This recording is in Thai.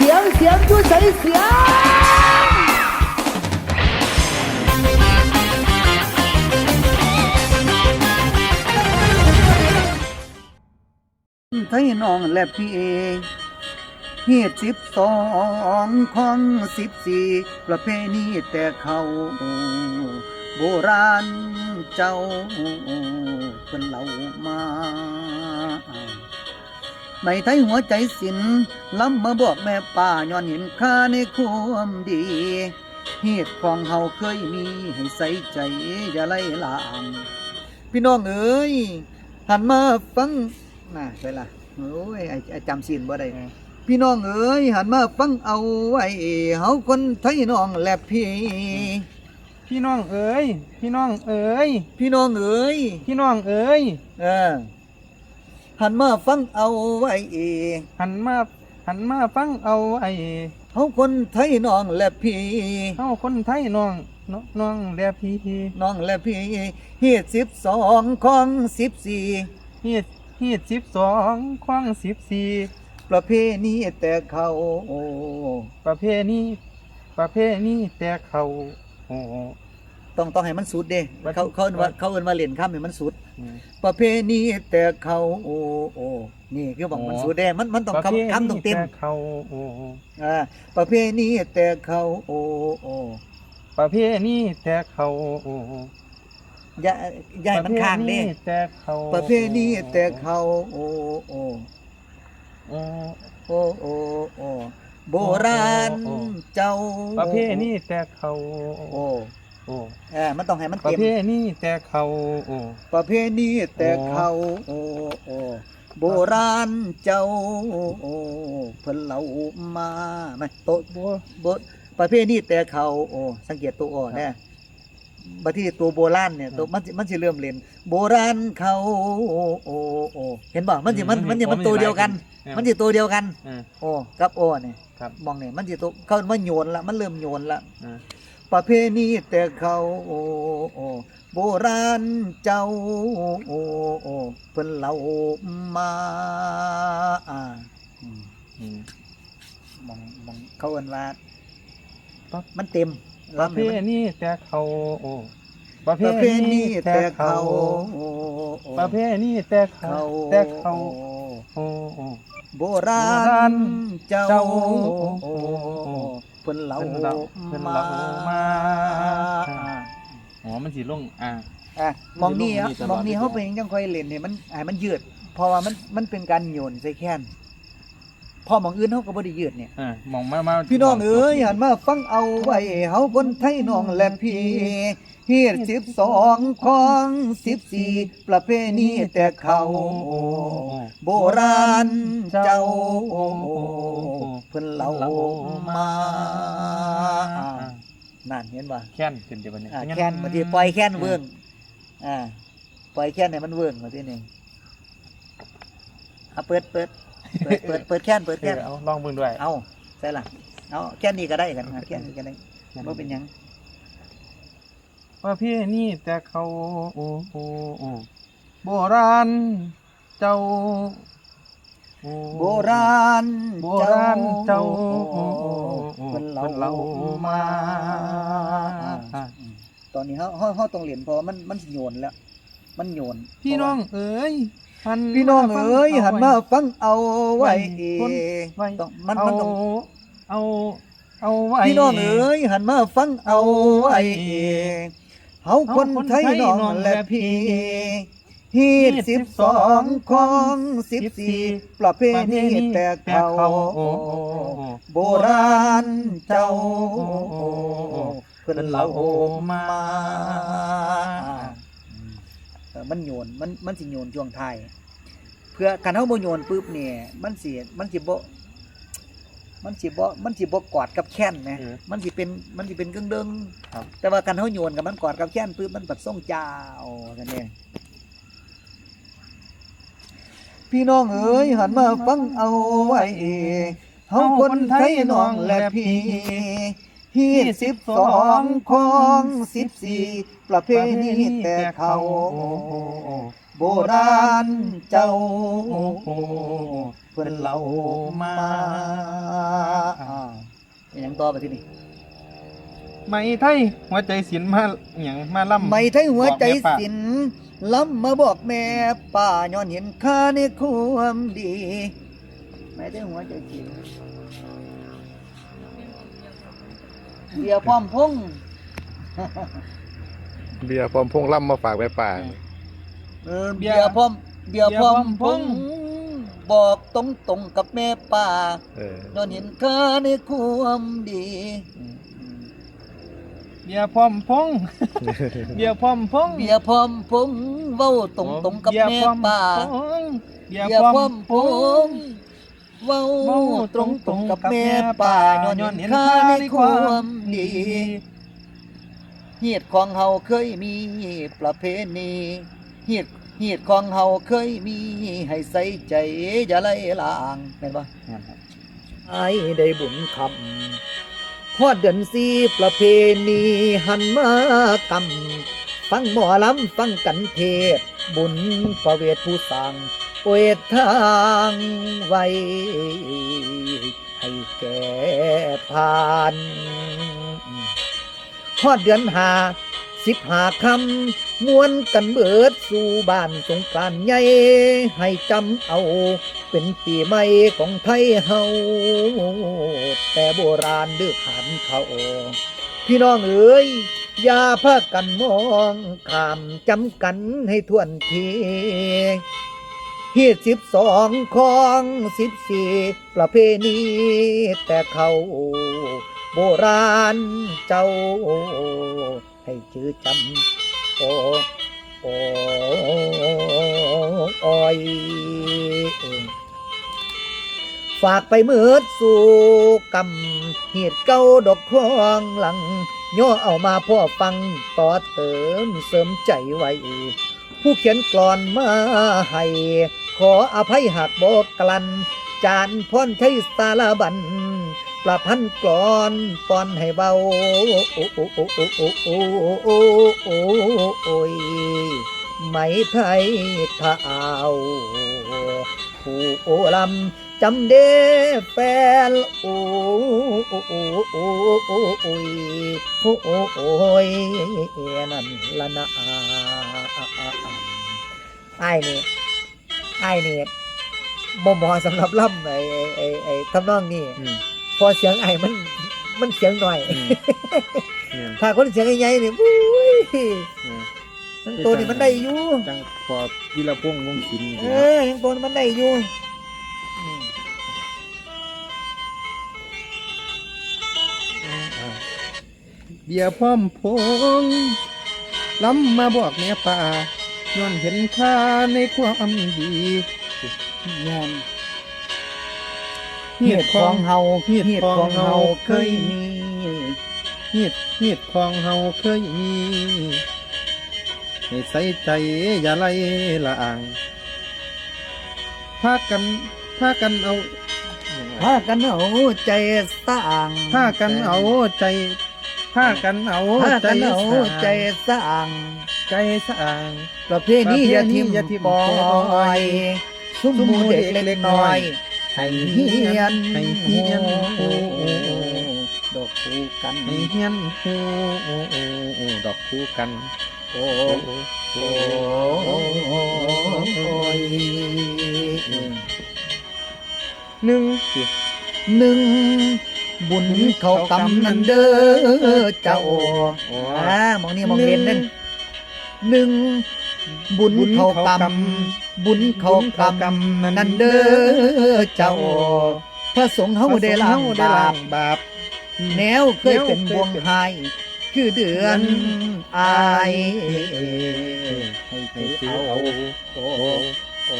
เสียงเสียงอยู่ใส่เสียงไทยน้องและพี่เองเฮ็ดสิบสองของสิบสี่ประเพณีแต่เขาโบราณเจ้าเพิ่นเหล่ามา ไม่ไทยหัวใจสินล้ำมาบอกแม่ป่าย้อนเห็นค่าในความดีเหตุของเฮาเคยมีให้ใส่ใจอย่าไล่ลามพี่น้องเอ้ยหันมาฟังน่ะใช่ละโอ้ยไอ้ไอ้จำศีลบ่ได้พี่น้องเอ้ยหันมาฟังเอาไว้เฮาคนไทยน้องและพี่พี่น้องเอ๋ยพี่น้องเอ๋ยพี่น้องเอ้ยพี่น้องเอ๋ยเออ หันมาฟังเอาไว้หันมาหันมาฟังเอาไอ้เฮาคนไทยน้องและพี่เฮาคนไทยน้องน้องน้องแลพี่น้องและพี่เฮ็ดสิบสองของสิบสี่เฮ็ดเฮ็ดสิบสองคว้างสิบสี่ประเพณีแต่เขาประเพณีประเพณีแต่เขาโอ้ต้องต้องให้มันสุดเด้ว่าเขาเขาเอิ้นว่าว่าเขาเอิ้นว่าเล่นข้ามให้มันสุดอืม ประเพณีแต่เขาโอ้โอ้นี่คือบอกมันสูดแดงมันมันต้องคำคำต้องเต็มเขาโอ้อ่าประเพณีแต่เขาโอ้โอ้ประเพณีแต่เขาโอ้อย่าอย่ามันค้างเด้ประเพณีแต่เขาประเพณีแต่เขาโอ้โอ้โอ้โอ้โอ้โอ้โบราณเจ้าประเพณีแต่เขาโอ้ โอ้เออมันต้องให้มันประเต็มเพณีแต่เขาโอ้ ประเพณีแต่เขาโอ้โอ้โบราณเจ้าโอ้เพิ่นเล่ามาไหมโตะบัวโบประเภทนี้แต่เขาโอ้สังเกตตัวอ่อเนี่ยบัดที่ตัวโบราณเนี่ยตัวมันสิมันสิเริ่มเล่นโบราณเขาโอ้โอ้โอ้เห็นบ่มันสิมันมันสิมันตัวเดียวกันมันสิตัวเดียวกัน อ่า โอ้กับโอ้เนี่ยครับ มองเนี่ยมันสิตัวเขามันโยนละมันเริ่มโยนละ อ่า ประเพณีแต่เขาโอ้โอ้โบราณเจ้าโอ้โอ้เพิ่นเล่ามาอ่าอืมอืมมองมองเขาเอิ้นว่าครับมันเต็มประเพณีแต่เขาโอ้ประเพประเพณีณีแต่แต่เขาเขาประเพณีแต่เขาเขาแต่เขาโอ้โอ้โบราโบราณณเจ้าเจ้าเพิ่นเล่าเพิ่นเล่าเพิ่นมาเล่ามา อ๋อมันสีลงอ่า อะมองนี่มีอะตลอดมองนี่อยู่เขาเป็นจังค่อยเล่นเนี่ยมันให้มันยืดเพราะว่ามันมันเป็นการโยนใส่แค้น พอมองอื่นเขาก็บ่ได้ยืดเนี่ยอ่ามองมามาพี่น้องเอ้ยหันมาฟังเอาไว้เฮาคนไทยน้องและพี่เฮ็ดสิบสองของสิบสี่ประเพณีแต่เขาโบราณเจ้าเพิ่นเล่ามานั่นเห็นบ่แค้นขึ้นเดี๋ยวบัดนี้อ่าแค้นบางทีปล่อยแค้นเวิ้งอ่าปล่อยแค้นให้มันเวิ้งมาทีหนึงอะเปิดเปิด เปิดเปิดเปิดแค้นเปิดเอแค้นอเอาลองเบิ่งด้วยเอาใช่ล่ะเอาแค่นี้ก็ได้กันนะแค่นี้ก็ได้ว่าเป็นหยังประเพณีแต่เขาโอ้โอ้โอ้โบราณเจ้าโอ้โบราณโบราณเจ้าเพิ่นเล่าเพิ่นเล่ามาอ่าตอนนี้เฮาเฮาเฮาต้องเรียนเพราะว่ามันมันสิโยนแล้ว มันโยนพี่น้องเอ๋ย หันพี่น้องเอ้ยหันมาฟังเอาไว้คนไว้ต้องมันเอามันต้องเอาเอาไว้พี่น้องเอ้ยหันมาฟังเอาไว้เฮาคนไทยน้องและพี่ฮีดสิบสองของสิบสี่ประเพณีแต่เขาโบราณเจ้าเพิ่นเล่ามาเออ มันโยนมันมันสิโยนช่วงท้ายเพื่อการเฮาบ่โยนปุ๊บเนี่ยมันสิมันสิบ่มันสิบ่มันสิบ่กอดกับแค้นนะเออมันสิเป็นมันสิเป็นกึ่งเดิงครับแต่ว่าการเฮาโยนกับมันกอดกับแค้นปุ๊บมันปัดส่งเจ้ากันเองพี่น้องเอ๋ยหันมาฟังเอาไว้เฮาคนไทยน้องและพี่ ฮีดสิบสองของสิบสี่ประเพณีแต่เขาโบราณเจ้าเพิ่นเล่ามาต่อไปที่นี่ไหมไทยหัวใจศิลป์มาหยังมาล่ำไม่ไทยหัวใจบอกแม่ป้าสินล้ำมาบอกแม่ป้าย้อนเห็นค่าในความดี ไม่ไทยหัวใจสิน เดียวพร้อมพงษ์เบียร์พร้อมพงษ์ล่ำมาฝากแม่ป่าเออเบียร์พร้อมเบียร์พร้อมพงษ์บอกตรงตรงๆกับแม่ป้าเออย้อนเห็นค่าในความดี เบียร์พร้อมพงษ์เบียร์พร้อมพงษ์เบียร์พร้อมพงษ์เว้าตรงตรงๆกับเบียร์แม่พร้อมป้าพงษ์เบียร์เบียร์พร้อพร้อมมพพงษ์งษ์ เว้าเว้าตรงตรงๆกับแม่ตรงๆกับแม่ป้าป้าย้อนย้อนเห็เห็นนค่าค่าในในคความวามดีเหตุของเฮาเคยมีประเพณีเหตุเหตุของเฮาเคยมีให้ใส่ใจอย่าไล่ลางแม่นบ่ไอ้ได้บุญคำฮอดเดือนสีประเพณีหันมากำฟังหมอลำฟังกันเทศบุญประเวทผู้สั่ง เวททางไว้ ให้แก่ผ่านฮอดเดือนหาสิบหาคำมวนกันเบิดสู่บ้านสงกานต์ใหญ่ให้จำเอา เป็นปีใหม่ของไทยเฮาแต่โบราณดื้อขันเขาพี่น้องเอ๋ยอย่าพากันมองข้ามจำกันให้ทวนที ฮีดสิบสองของสิบสี่ประเพณีแต่เขาโบราณเจ้า ให้ชื่อจำโอโอ้อยฝากไปมืดสู่กำเหตุเก้าดอกคองหลังย่อเอามาพ่อฟังต่อเติมเสริมใจไว้ ผู้เขียนกลอนมาให้ขออภัยหากบอกกลัน จานพ่อนใช้สารบันประพันกลอนปอนให้เบาไม่ไทยถ้าเอาผู้โอลำ จำเด้แฟนโอ้โอ้โอ้โอ้โอ้โอ้ยโอ้โอ้โอ้ยนั่นละนะไอ้นี่ไอ้นี่บ่เหมอสำหรับล่ำไอ้ไอ้ไอ้ทำนองนี้พอเสียงไอ้มันมันเสียงหน่อยถ้าคนเสียงใหญ่ๆนี่อุ้ยตัวนี่มันได้อยู่จังพอวิรพงวงศิลป์เออทั้งตัวนี่มันได้อยู่ เบียร์พร้อมพงษ์ล้ำมาบอกแม่ป่าย้อนเห็นค่าในความดียอมเหตุของเฮาเหตุของเฮาเคยมีฮีดฮีดของเฮาเคยมีให้ใส่ใจอย่าไล่ละอ่างพากันพากันเอาพากันเอาใจสร้างพากันเอาใจ พากันเอาพาใจกันเอาใจสร้างสร้างใจสร้างประเพณีอย่าทิมอย่าทิ่มปล่อปล่อยยซุ้มหมูเด็กเล็กน้อยให้เฮียนให้เฮียนโอ้โอ้โอ้ดอกคู่กันให้เฮียนฮูโอ้โอ้โอ้ดอกคู่กันโอ้โอ้โอ้โอ้ยหนึ่งสิหนึ่ง บุญเขากำนันเด้อเจ้าอ่ามองนี่มองเห็นนั่นหนึ่งบุญเขากำบุญเขากำนันเด้อเจ้าพระสงฆ์เฮาได้ล้างบาปบาปแนวเคยเป็นบวงหายคือเดือนอายให้ถือเอาโอ้